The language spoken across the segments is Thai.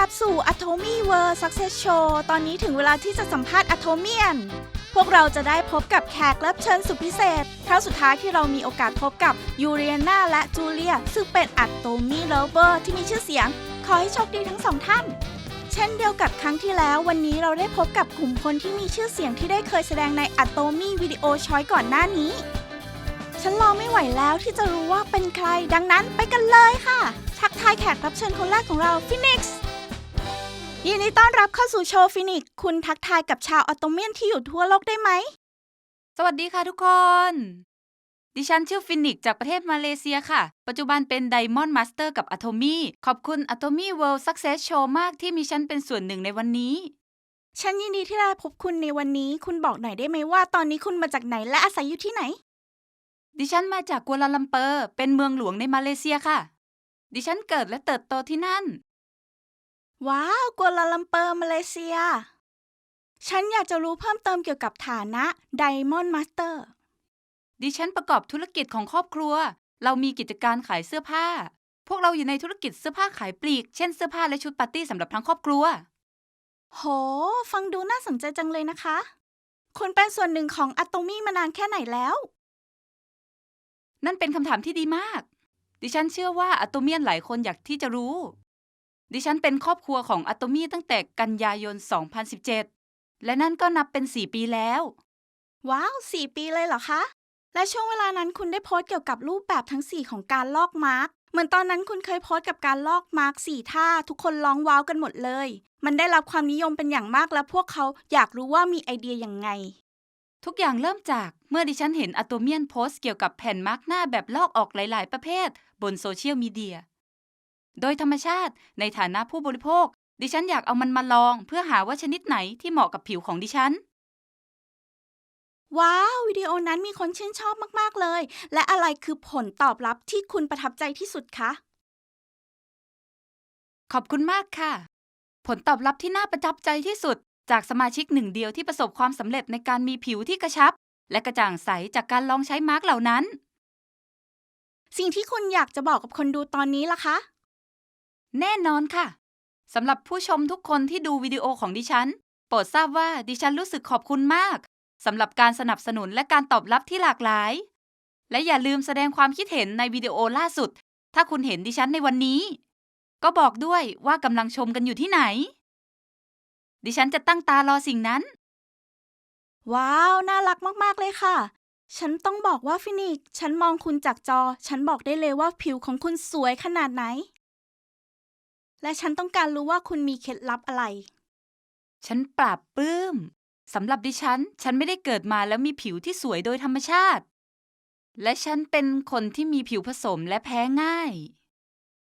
รับสู่ Atomy World Success Show ตอนนี้ถึงเวลาที่จะสัมภาษณ์ Atomian พวกเราจะได้พบกับแขกรับเชิญสุดพิเศษ ครั้งสุดท้ายที่เรามีโอกาสพบกับยูเรียนาและจูเลีย ซึ่งเป็น Atomy Lover ที่มีชื่อเสียง ขอให้โชคดีทั้งสองท่าน เช่นเดียวกับครั้งที่แล้ว วันนี้เราได้พบกับกลุ่มคนที่มีชื่อเสียงที่ได้เคยแสดงใน Atomy Video Choice ก่อนหน้านี้ ฉันรอไม่ไหวแล้วที่จะรู้ว่าเป็นใคร ดังนั้นไปกันเลยค่ะ ทักทายแขกรับเชิญคนแรกของเราฟินิกซ์ ยินดีต้อนรับเข้าสู่โชว์ฟินิกซ์คุณทักทายกับชาวออโตเมียนที่อยู่ทั่วโลกได้ไหม สวัสดีค่ะทุกคน ดิฉันชื่อฟินิกซ์จากประเทศมาเลเซียค่ะ ปัจจุบันเป็นไดมอนด์มาสเตอร์กับ Atomy ขอบคุณ Atomy World Success Show มากที่มีฉันเป็นส่วนหนึ่งในวันนี้ ฉันยินดีที่ได้พบคุณในวันนี้ คุณบอกหน่อยได้ไหมว่าตอนนี้คุณมาจากไหนและอาศัยอยู่ที่ไหน ดิฉันมาจากกัวลาลัมเปอร์ เป็นเมืองหลวงในมาเลเซียค่ะ ดิฉันเกิดและเติบโตที่นั่น ว้าวกัวลาลัมเปอร์มาเลเซีย ฉันอยากจะรู้เพิ่มเติมเกี่ยวกับฐานะไดมอนด์มาสเตอร์ดิฉันประกอบธุรกิจของครอบครัว เรามีกิจการขายเสื้อผ้า พวกเราอยู่ในธุรกิจเสื้อผ้าขายปลีก เช่นเสื้อผ้าและชุดปาร์ตี้สำหรับทั้งครอบครัว โห ฟังดูน่าสนใจจังเลยนะคะ คุณเป็นส่วนหนึ่งของอะโตมี่มานานแค่ไหนแล้ว นั่นเป็นคำถามที่ดีมาก ดิฉันเชื่อว่าอะโตเมียนหลายคนอยากที่จะรู้ ดิฉันเป็นครอบครัวของอะโตมีตั้งแต่กันยายน 2017 และนั่นก็นับเป็น 4 ปีแล้ว ว้าวสี่ปีเลยเหรอคะ และช่วงเวลานั้นคุณได้โพสต์เกี่ยวกับรูปแบบทั้ง 4 ของการลอกมาร์กเหมือนตอนนั้นคุณเคยโพสต์กับการลอกมาร์กสี่ท่า ทุกคนร้องว้าวกันหมดเลย มันได้รับความนิยมเป็นอย่างมากและพวกเขาอยากรู้ว่ามีไอเดียอย่างไง ทุกอย่างเริ่มจากเมื่อดิฉันเห็นอะโตเมียนโพสต์เกี่ยวกับแผ่นมาร์กหน้าแบบลอกออกหลาย ๆ ประเภท บนโซเชียลมีเดีย โดยธรรมชาติในฐานะผู้บริโภค ดิฉันอยากเอามันมาลอง เพื่อหาว่าชนิดไหนที่เหมาะกับผิวของดิฉัน ว้าว วิดีโอนั้นมีคนชื่นชอบมากๆเลย และอะไรคือผลตอบรับที่คุณประทับใจที่สุดคะ ขอบคุณมากค่ะ ผลตอบรับที่น่าประทับใจที่สุด จากสมาชิกหนึ่งเดียวที่ประสบความสำเร็จในการมีผิวที่กระชับ และกระจ่างใสจากการลองใช้มาร์กเหล่านั้น สิ่งที่คุณอยากจะบอกกับคนดูตอนนี้ล่ะคะ แน่นอนค่ะ สำหรับผู้ชมทุกคนที่ดูวิดีโอของดิฉัน โปรดทราบว่าดิฉันรู้สึกขอบคุณมากสำหรับการสนับสนุนและการตอบรับที่หลากหลาย และอย่าลืมแสดงความคิดเห็นในวิดีโอล่าสุด ถ้าคุณเห็นดิฉันในวันนี้ ก็บอกด้วยว่ากำลังชมกันอยู่ที่ไหน ดิฉันจะตั้งตารอสิ่งนั้น ว้าว น่ารักมาก ๆ เลยค่ะ ฉันต้องบอกว่าฟินิกซ์ฉันมองคุณจากจอ ฉันบอกได้เลยว่าผิวของคุณสวยขนาดไหน และฉันต้องการรู้ว่าคุณมีเคล็ดลับอะไร ฉันปราบปลื้มสำหรับดิฉัน ฉันไม่ได้เกิดมาแล้วมีผิวที่สวยโดยธรรมชาติ และฉันเป็นคนที่มีผิวผสมและแพ้ง่าย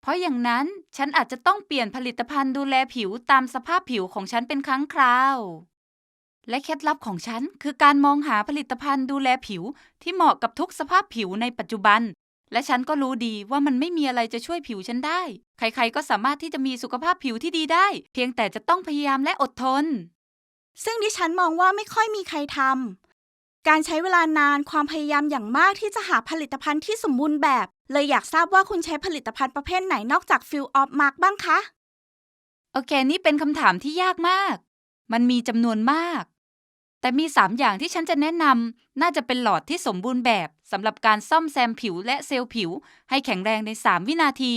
เพราะอย่างนั้นฉันอาจจะต้องเปลี่ยนผลิตภัณฑ์ดูแลผิวตามสภาพผิวของฉันเป็นครั้งคราว และเคล็ดลับของฉันคือการมองหาผลิตภัณฑ์ดูแลผิวที่เหมาะกับทุกสภาพผิวในปัจจุบัน และฉันก็รู้ดีว่ามันไม่มีอะไรจะช่วยผิวฉันได้ ใครๆก็สามารถที่จะมีสุขภาพผิวที่ดีได้ เพียงแต่จะต้องพยายามและอดทน ซึ่งดิฉันมองว่าไม่ค่อยมีใครทำ การใช้เวลานานความพยายามอย่างมากที่จะหาผลิตภัณฑ์ที่สมบูรณ์แบบ เลยอยากทราบว่าคุณใช้ผลิตภัณฑ์ประเภทไหนนอกจากฟิลออฟมาร์กบ้างคะ โอเค นี่เป็นคำถามที่ยากมาก มันมีจำนวนมาก แต่มี 3 อย่างที่ฉันจะแนะนำน่าจะเป็นหลอดที่สมบูรณ์แบบ สำหรับการซ่อมแซมผิวและเซลล์ผิว ให้แข็งแรงใน 3 วินาที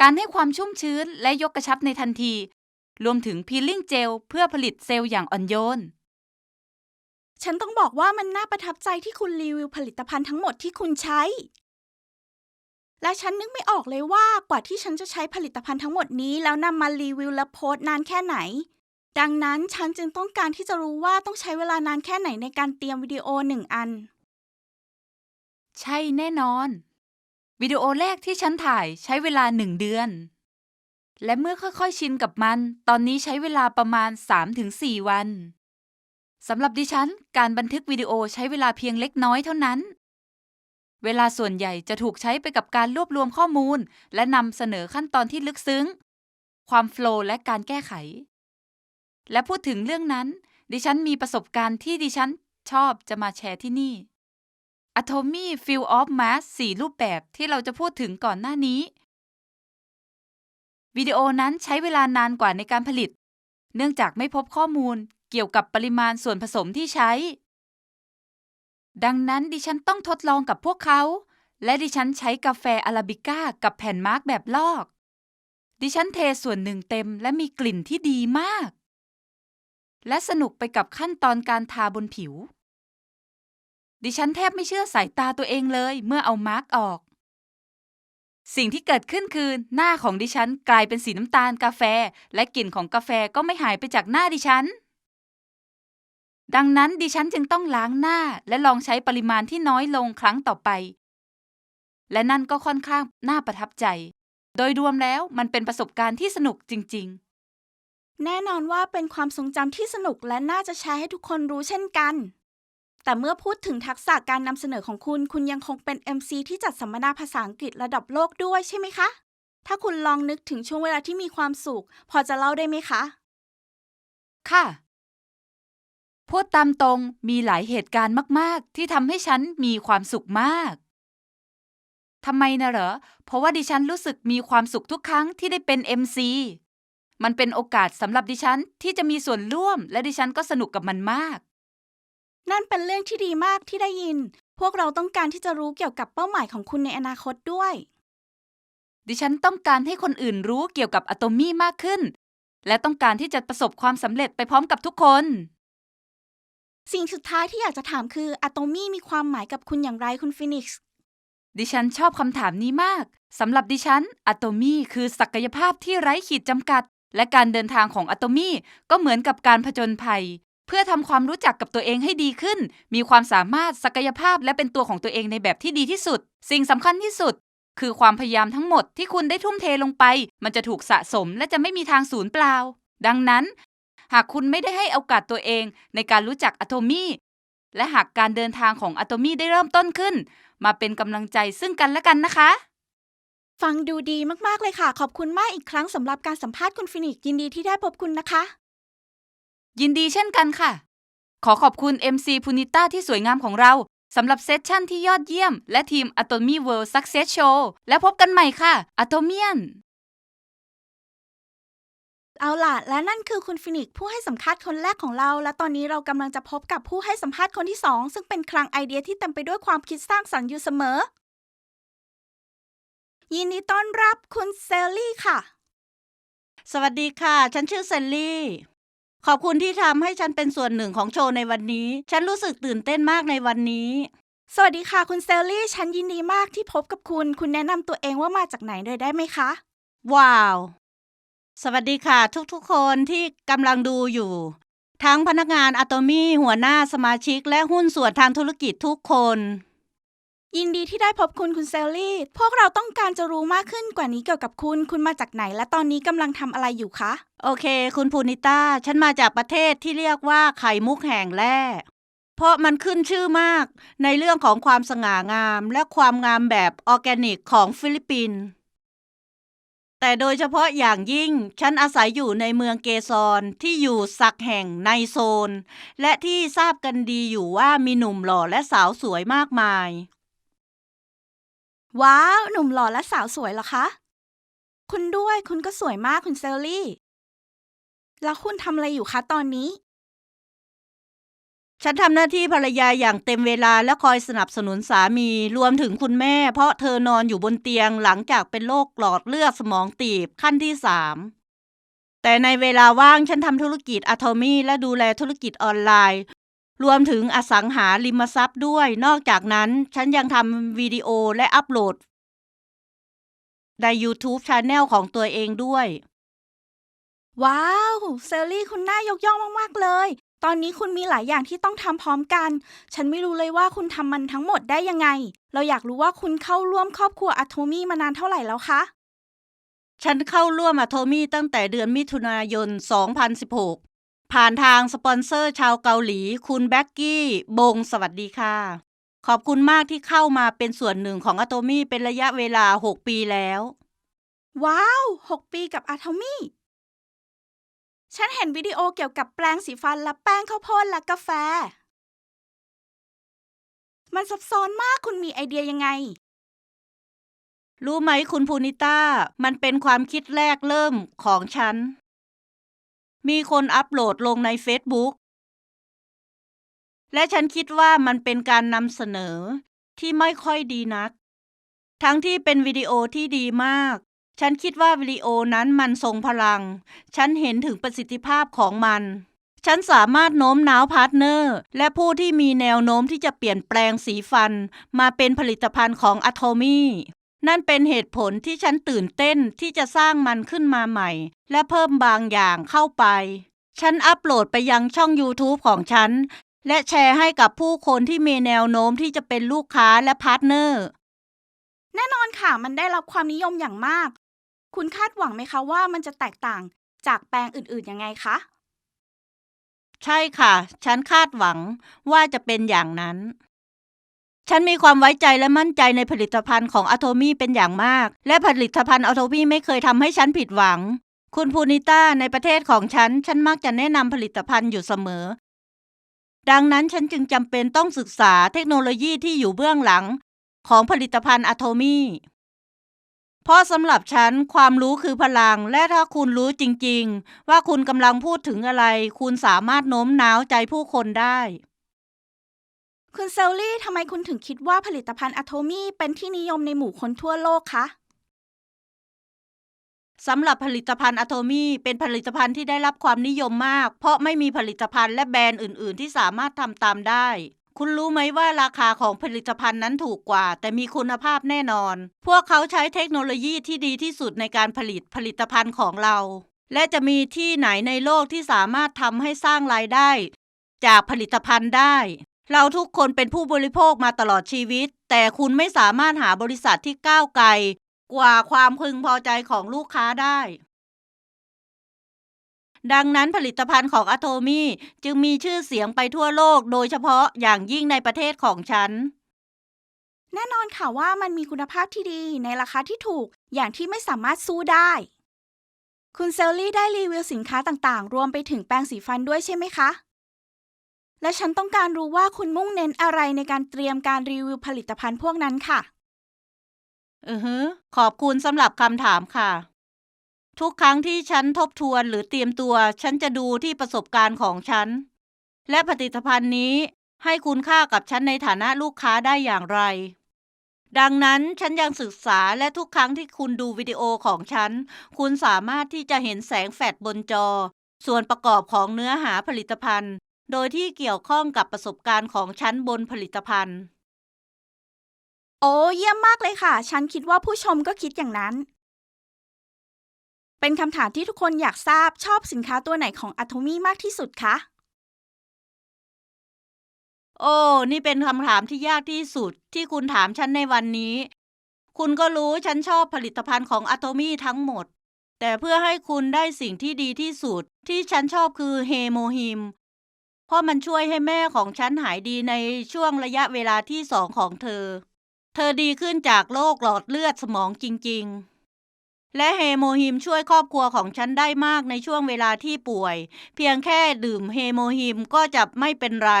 การให้ความชุ่มชื้นและยกกระชับในทันที รวมถึงพีลิ่งเจลเพื่อผลิตเซลล์อย่างอ่อนโยน ฉันต้องบอกว่ามันน่าประทับใจที่คุณรีวิวผลิตภัณฑ์ทั้งหมดที่คุณใช้ และฉันนึกไม่ออกเลยว่ากว่าที่ฉันจะใช้ผลิตภัณฑ์ทั้งหมดนี้แล้วนำมารีวิวและโพสต์นานแค่ไหนดังนั้นฉันจึงต้องการที่จะรู้ว่าต้องใช้เวลานานแค่ไหนในการเตรียมวิดีโอหนึ่งอัน ใช่แน่นอน วิดีโอแรกที่ฉันถ่ายใช้เวลาหนึ่งเดือน และเมื่อค่อยๆชินกับมัน ตอนนี้ใช้เวลาประมาณ 3-4 วันสำหรับดิฉัน การบันทึกวิดีโอใช้เวลาเพียงเล็กน้อยเท่านั้น เวลาส่วนใหญ่จะถูกใช้ไปกับการรวบรวมข้อมูล และนำเสนอขั้นตอนที่ลึกซึ้ง ความโฟลว์และการแก้ไข และพูดถึงเรื่องนั้น ดิฉันมีประสบการณ์ที่ดิฉันชอบจะมาแชร์ที่นี่ Atomy Fill of Mask 4รูปแบบที่เราจะพูดถึงก่อนหน้านี้ วิดีโอนั้นใช้เวลานานกว่าในการผลิต เนื่องจากไม่พบข้อมูลเกี่ยวกับปริมาณส่วนผสมที่ใช้ ดังนั้นดิฉันต้องทดลองกับพวกเขา และดิฉันใช้กาแฟอาราบิก้ากับแผ่นมาร์กแบบลอก ดิฉันเทส่วนหนึ่งเต็มและมีกลิ่นที่ดีมาก และสนุกไปกับขั้นตอนการทาบนผิว ดิฉันแทบไม่เชื่อสายตาตัวเองเลยเมื่อเอามาร์กออก สิ่งที่เกิดขึ้นคือหน้าของดิฉันกลายเป็นสีน้ำตาลกาแฟ และกลิ่นของกาแฟก็ไม่หายไปจากหน้าดิฉัน ดังนั้นดิฉันจึงต้องล้างหน้าและลองใช้ปริมาณที่น้อยลงครั้งต่อไป และนั่นก็ค่อนข้างน่าประทับใจ โดยรวมแล้วมันเป็นประสบการณ์ที่สนุกจริง ๆ แน่นอนว่าเป็นความทรงจำที่สนุกและน่าจะแชร์ให้ทุกคนรู้เช่นกัน แต่เมื่อพูดถึงทักษะการนำเสนอของคุณ คุณยังคงเป็น MC ที่จัดสัมมนาภาษาอังกฤษระดับโลกด้วยใช่ไหมคะ ถ้าคุณลองนึกถึงช่วงเวลาที่มีความสุข พอจะเล่าได้ไหมคะ ค่ะ พูดตามตรงมีหลายเหตุการณ์มาก ๆ ที่ทำให้ฉันมีความสุขมากทำไมนะเหรอ เพราะว่าดิฉันรู้สึกมีความสุขทุกครั้งที่ได้เป็น MC มันเป็นโอกาสสำหรับดิฉันที่จะมีส่วนร่วมและดิฉันก็สนุกกับมันมาก นั่นเป็นเรื่องที่ดีมากที่ได้ยิน พวกเราต้องการที่จะรู้เกี่ยวกับเป้าหมายของคุณในอนาคตด้วย ดิฉันต้องการให้คนอื่นรู้เกี่ยวกับอะโตมี่มากขึ้น และต้องการที่จะประสบความสำเร็จไปพร้อมกับทุกคน สิ่งสุดท้ายที่อยากจะถามคืออะโตมี่มีความหมายกับคุณอย่างไรคุณฟินิกซ์ดิฉันชอบคำถามนี้มากสำหรับดิฉันอะโตมี่คือศักยภาพที่ไร้ขีดจำกัด และการเดินทางของอะโตมี่ก็เหมือนกับการผจญภัย เพื่อทำความรู้จักกับตัวเองให้ดีขึ้น มีความสามารถศักยภาพและเป็นตัวของตัวเองในแบบที่ดีที่สุด สิ่งสำคัญที่สุด คือความพยายามทั้งหมดที่คุณได้ทุ่มเทลงไป มันจะถูกสะสมและจะไม่มีทางสูญเปล่า ดังนั้น หากคุณไม่ได้ให้โอกาสตัวเองในการรู้จักอะโตมี่และหากการเดินทางของอะโตมี่ได้เริ่มต้นขึ้น มาเป็นกำลังใจซึ่งกันและกันนะคะ ฟังดูดีมากๆเลยค่ะ ขอบคุณมากอีกครั้งสำหรับการสัมภาษณ์คุณฟินิกซ์ยินดีที่ได้พบคุณนะคะ ยินดีเช่นกันค่ะ ขอขอบคุณ MC พูนิต้าที่สวยงามของเราสำหรับเซสชั่นที่ยอดเยี่ยม และทีม Atomy World Success Show และพบกันใหม่ค่ะ Atomian เอาล่ะ และนั่นคือคุณฟินิกซ์ผู้ให้สัมภาษณ์คนแรกของเรา และตอนนี้เรากำลังจะพบกับผู้ให้สัมภาษณ์คนที่สองซึ่งเป็นคลังไอเดียที่เต็มไปด้วยความคิดสร้างสรรค์อยู่เสมอ ยินดีต้อนรับคุณเซลลี่ค่ะ สวัสดีค่ะ ฉันชื่อเซนลี่ ขอบคุณที่ทำให้ฉันเป็นส่วนหนึ่งของโชว์ในวันนี้ ฉันรู้สึกตื่นเต้นมากในวันนี้ สวัสดีค่ะคุณเซลลี่ ฉันยินดีมากที่พบกับคุณ คุณแนะนำตัวเองว่ามาจากไหนเลยได้ไหมคะ ว้าว สวัสดีค่ะ ทุกๆ คนที่กำลังดูอยู่ ทั้งพนักงานอะโตมี่หัวหน้าสมาชิก และหุ้นส่วนทางธุรกิจทุกคน ยินดีที่ได้พบคุณคุณเซลลี่ พวกเราต้องการจะรู้มากขึ้นกว่านี้เกี่ยวกับคุณ คุณมาจากไหน และตอนนี้กำลังทำอะไรอยู่คะ โอเค คุณพูนิต้า ฉันมาจากประเทศที่เรียกว่าไข่มุกแห่งแร่ เพราะมันขึ้นชื่อมากในเรื่องของความสง่างาม และความงามแบบออร์แกนิกของฟิลิปปินส์ แต่โดยเฉพาะอย่างยิ่ง ฉันอาศัยอยู่ในเมืองเกซอนที่อยู่สักแห่งในโซน และที่ทราบกันดีอยู่ว่ามีหนุ่มหล่อและสาวสวยมากมาย ว้าว หนุ่มหล่อและสาวสวยเหรอคะ คุณด้วยคุณก็สวยมากคุณเซลลี่ แล้วคุณทำอะไรอยู่คะตอนนี้ ฉันทำหน้าที่ภรรยาอย่างเต็มเวลาและคอยสนับสนุนสามีรวมถึงคุณแม่ เพราะเธอนอนอยู่บนเตียงหลังจากเป็นโรคหลอดเลือดสมองตีบขั้นที่สามแต่ในเวลาว่างฉันทำธุรกิจอะโทมี่และดูแลธุรกิจออนไลน์ รวมถึงอสังหาริมทรัพย์ด้วย นอกจากนั้นฉันยังทำวิดีโอและอัปโหลด ใน YouTube Channel ของตัวเองด้วย ว้าว เซลลี่คุณน่ายกย่องมาก ๆ เลย ตอนนี้คุณมีหลายอย่างที่ต้องทำพร้อมกัน ฉันไม่รู้เลยว่าคุณทำมันทั้งหมดได้ยังไง เราอยากรู้ว่าคุณเข้าร่วมครอบครัวอะโทมี่มานานเท่าไหร่แล้วคะ ฉันเข้าร่วมอะโทมี่ตั้งแต่เดือนมิถุนายน 2016 ผ่านทางสปอนเซอร์ชาวเกาหลี คุณแบ็กกี้ บง สวัสดีค่ะ ขอบคุณมากที่เข้ามาเป็นส่วนหนึ่งของอะโทมี่เป็นระยะเวลา 6 ปีแล้ว ว้าว 6 ปีกับอะโทมี่ ฉันเห็นวิดีโอเกี่ยวกับแปรงสีฟันและแป้งข้าวโพดและกาแฟ มันซับซ้อนมากคุณมีไอเดียยังไง รู้ไหมคุณพูนิต้า มันเป็นความคิดแรกเริ่มของฉัน มีคนอัปโหลดลงใน Facebook และฉันคิดว่ามันเป็นการนำเสนอที่ไม่ค่อยดีนัก ทั้งที่เป็นวิดีโอที่ดีมาก ฉันคิดว่าวิดีโอนั้นมันทรงพลัง ฉันเห็นถึงประสิทธิภาพของมัน ฉันสามารถโน้มน้าวพาร์ทเนอร์ และผู้ที่มีแนวโน้มที่จะเปลี่ยนแปลงสีฟัน มาเป็นผลิตภัณฑ์ของอะโทมี่ นั่นเป็นเหตุผลที่ฉันตื่นเต้นที่จะสร้างมันขึ้นมาใหม่ และเพิ่มบางอย่างเข้าไป ฉันอัปโหลดไปยังช่อง YouTube ของฉัน และแชร์ให้กับผู้คนที่มีแนวโน้มที่จะเป็นลูกค้าและพาร์ทเนอร์ แน่นอนค่ะ มันได้รับความนิยมอย่างมาก คุณคาดหวังไหมคะว่ามันจะแตกต่างจากแปลงอื่นๆยังไงคะ ใช่ค่ะ ฉันคาดหวังว่าจะเป็นอย่างนั้น ฉันมีความไว้ใจและมั่นใจในผลิตภัณฑ์ของอะโทมี่เป็นอย่างมาก และผลิตภัณฑ์อะโทมี่ไม่เคยทำให้ฉันผิดหวัง คุณพูนิต้าในประเทศของฉัน ฉันมักจะแนะนำผลิตภัณฑ์อยู่เสมอ ดังนั้นฉันจึงจำเป็นต้องศึกษาเทคโนโลยีที่อยู่เบื้องหลัง ของผลิตภัณฑ์อะโทมี่เพราะสำหรับฉันความรู้คือพลัง และถ้าคุณรู้จริง ๆ ว่าคุณกำลังพูดถึงอะไร คุณสามารถโน้มน้าวใจผู้คนได้ คุณเซลลี่ทำไมคุณถึงคิดว่าผลิตภัณฑ์อะโทมี่เป็นที่นิยมในหมู่คนทั่วโลกคะ สำหรับผลิตภัณฑ์อะโทมี่เป็นผลิตภัณฑ์ที่ได้รับความนิยมมาก เพราะไม่มีผลิตภัณฑ์และแบรนด์อื่น ๆ ที่สามารถทำตามได้ คุณรู้ไหมว่าราคาของผลิตภัณฑ์นั้นถูกกว่า แต่มีคุณภาพแน่นอน พวกเขาใช้เทคโนโลยีที่ดีที่สุดในการผลิตผลิตภัณฑ์ของเรา และจะมีที่ไหนในโลกที่สามารถทำให้สร้างรายได้ จากผลิตภัณฑ์ได้ เราทุกคนเป็นผู้บริโภคมาตลอดชีวิต แต่คุณไม่สามารถหาบริษัทที่ก้าวไกลกว่าความพึงพอใจของลูกค้าได้ ดังนั้นผลิตภัณฑ์ของอะโทมี่จึงมีชื่อเสียงไปทั่วโลกโดยเฉพาะอย่างยิ่งในประเทศของฉัน แน่นอนค่ะว่ามันมีคุณภาพที่ดีในราคาที่ถูกอย่างที่ไม่สามารถสู้ได้ คุณเซลลี่ได้รีวิวสินค้าต่างๆ รวมไปถึงแปรงสีฟันด้วยใช่ไหมคะ และฉันต้องการรู้ว่าคุณมุ่งเน้นอะไรในการเตรียมการรีวิวผลิตภัณฑ์พวกนั้นค่ะ อือฮึขอบคุณสำหรับคำถามค่ะ ทุกครั้งที่ฉันทบทวนหรือเตรียมตัว ฉันจะดูที่ประสบการณ์ของฉัน และผลิตภัณฑ์นี้ให้คุณค่ากับฉันในฐานะลูกค้าได้อย่างไร ดังนั้นฉันยังศึกษาและทุกครั้งที่คุณดูวิดีโอของฉัน คุณสามารถที่จะเห็นแสงแฟลชบนจอ ส่วนประกอบของเนื้อหาผลิตภัณฑ์ โดยที่เกี่ยวข้องกับประสบการณ์ของฉันบนผลิตภัณฑ์ โอ้เยี่ยมมากเลยค่ะ ฉันคิดว่าผู้ชมก็คิดอย่างนั้น เป็นคำถามที่ทุกคนอยากทราบชอบสินค้าตัวไหนของอะโทมี่มากที่สุดคะ โอ้ นี่เป็นคำถามที่ยากที่สุดที่คุณถามฉันในวันนี้ คุณก็รู้ฉันชอบผลิตภัณฑ์ของอะโตมี่ทั้งหมด แต่เพื่อให้คุณได้สิ่งที่ดีที่สุด ที่ฉันชอบคือเฮโมฮิมเพ ราะมันช่วยให้แม่ของฉันหายดีในช่วงระยะเวลาที่สองของเธอ เธอดีขึ้นจากโรคหลอดเลือดสมองจริง ๆ และเฮโมฮิมช่วยครอบครัวของฉันได้มากในช่วงเวลาที่ป่วย เพียงแค่ดื่มเฮโมฮิมก็จะไม่เป็นไร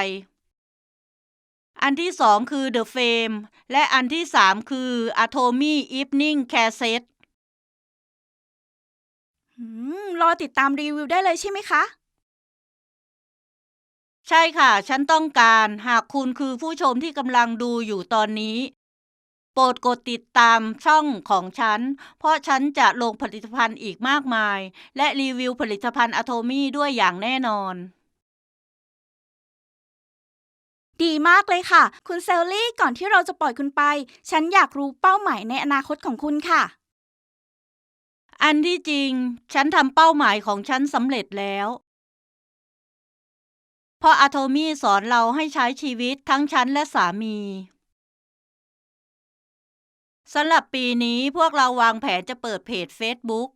อันที่สองคือ The Fame และอันที่สามคือ Atomy Evening Care Set อืมรอติดตามรีวิวได้เลยใช่ไหมคะ ใช่ค่ะ ฉันต้องการหากคุณคือผู้ชมที่กำลังดูอยู่ตอนนี้ โปรดกดติดตามช่องของฉัน เพราะฉันจะลงผลิตภัณฑ์อีกมากมาย และรีวิวผลิตภัณฑ์อะโทมี่ด้วยอย่างแน่นอน ดีมากเลยค่ะ คุณเซลลี่ก่อนที่เราจะปล่อยคุณไป ฉันอยากรู้เป้าหมายในอนาคตของคุณค่ะ อันที่จริง ฉันทำเป้าหมายของฉันสำเร็จแล้วเพราะอะโทมี่สอนเราให้ใช้ชีวิตทั้งฉันและสามีสำหรับปีนี้พวกเราวางแผนจะเปิดเพจ Facebook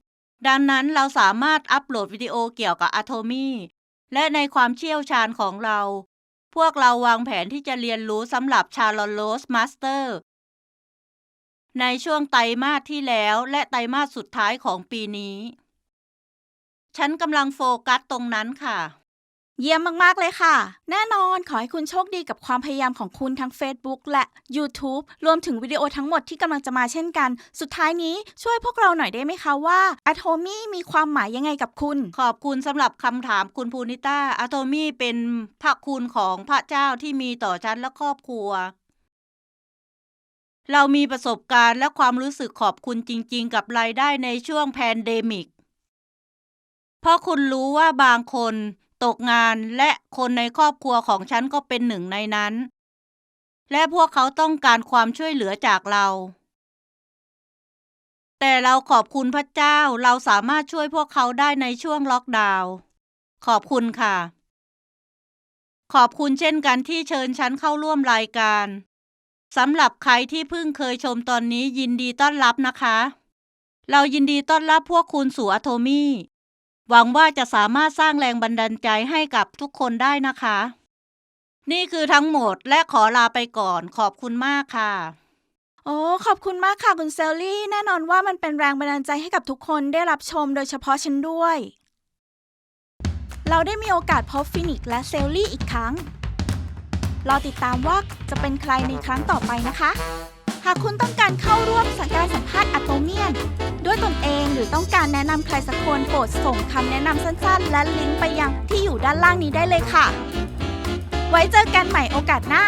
ดังนั้นเราสามารถอัปโหลดวิดีโอเกี่ยวกับอะโทมี่และในความเชี่ยวชาญของเรา พวกเราวางแผนที่จะเรียนรู้สำหรับชาลอนโรสมาสเตอร์ในช่วงไตรมาสที่แล้วและไตรมาสสุดท้ายของปีนี้ ฉันกำลังโฟกัสตรงนั้นค่ะ เยี่ยมมาก ๆ เลยค่ะ แน่นอนขอให้คุณโชคดีกับความพยายามของคุณทั้ง Facebook และ YouTube รวมถึงวิดีโอทั้งหมดที่กำลังจะมาเช่นกัน สุดท้ายนี้ช่วยพวกเราหน่อยได้ไหมคะว่าอะโทมี่มีความหมายยังไงกับคุณ ขอบคุณสำหรับคำถามคุณภูนิต้าอะโตมี่เป็นพระคุณของพระเจ้าที่มีต่อฉันและครอบครัว เรามีประสบการณ์และความรู้สึกขอบคุณจริง ๆ กับรายได้ในช่วงแพนเดมิกเพราะคุณรู้ว่าบางคน ตกงานและคนในครอบครัวของฉันก็เป็นหนึ่งในนั้น และพวกเขาต้องการความช่วยเหลือจากเรา แต่เราขอบคุณพระเจ้าเราสามารถช่วยพวกเขาได้ในช่วงล็อกดาวน์ขอบคุณค่ะ ขอบคุณเช่นกันที่เชิญฉันเข้าร่วมรายการสำหรับใครที่เพิ่งเคยชมตอนนี้ยินดีต้อนรับนะคะ เรายินดีต้อนรับพวกคุณสู่อะโทมี่ หวังว่าจะสามารถสร้างแรงบันดาลใจให้กับทุกคนได้นะคะ นี่คือทั้งหมดและขอลาไปก่อนขอบคุณมากค่ะ โอ้ขอบคุณมากค่ะคุณเซลลี่ แน่นอนว่ามันเป็นแรงบันดาลใจให้กับทุกคนได้รับชมโดยเฉพาะฉันด้วย เราได้มีโอกาสพบฟินิกซ์และเซลลี่อีกครั้งรอติดตามว่าจะเป็นใครในครั้งต่อไปนะคะากคุณต้องการเข้าร่วมสังการสัมภาษณ์อะโตเมียน ด้วยตนเองหรือต้องการแนะนำใครสักคนโปรดส่งคำแนะนำสั้นๆ และลิงก์ไปยังที่อยู่ด้านล่างนี้ได้เลยค่ะ ไว้เจอกันใหม่โอกาสหน้า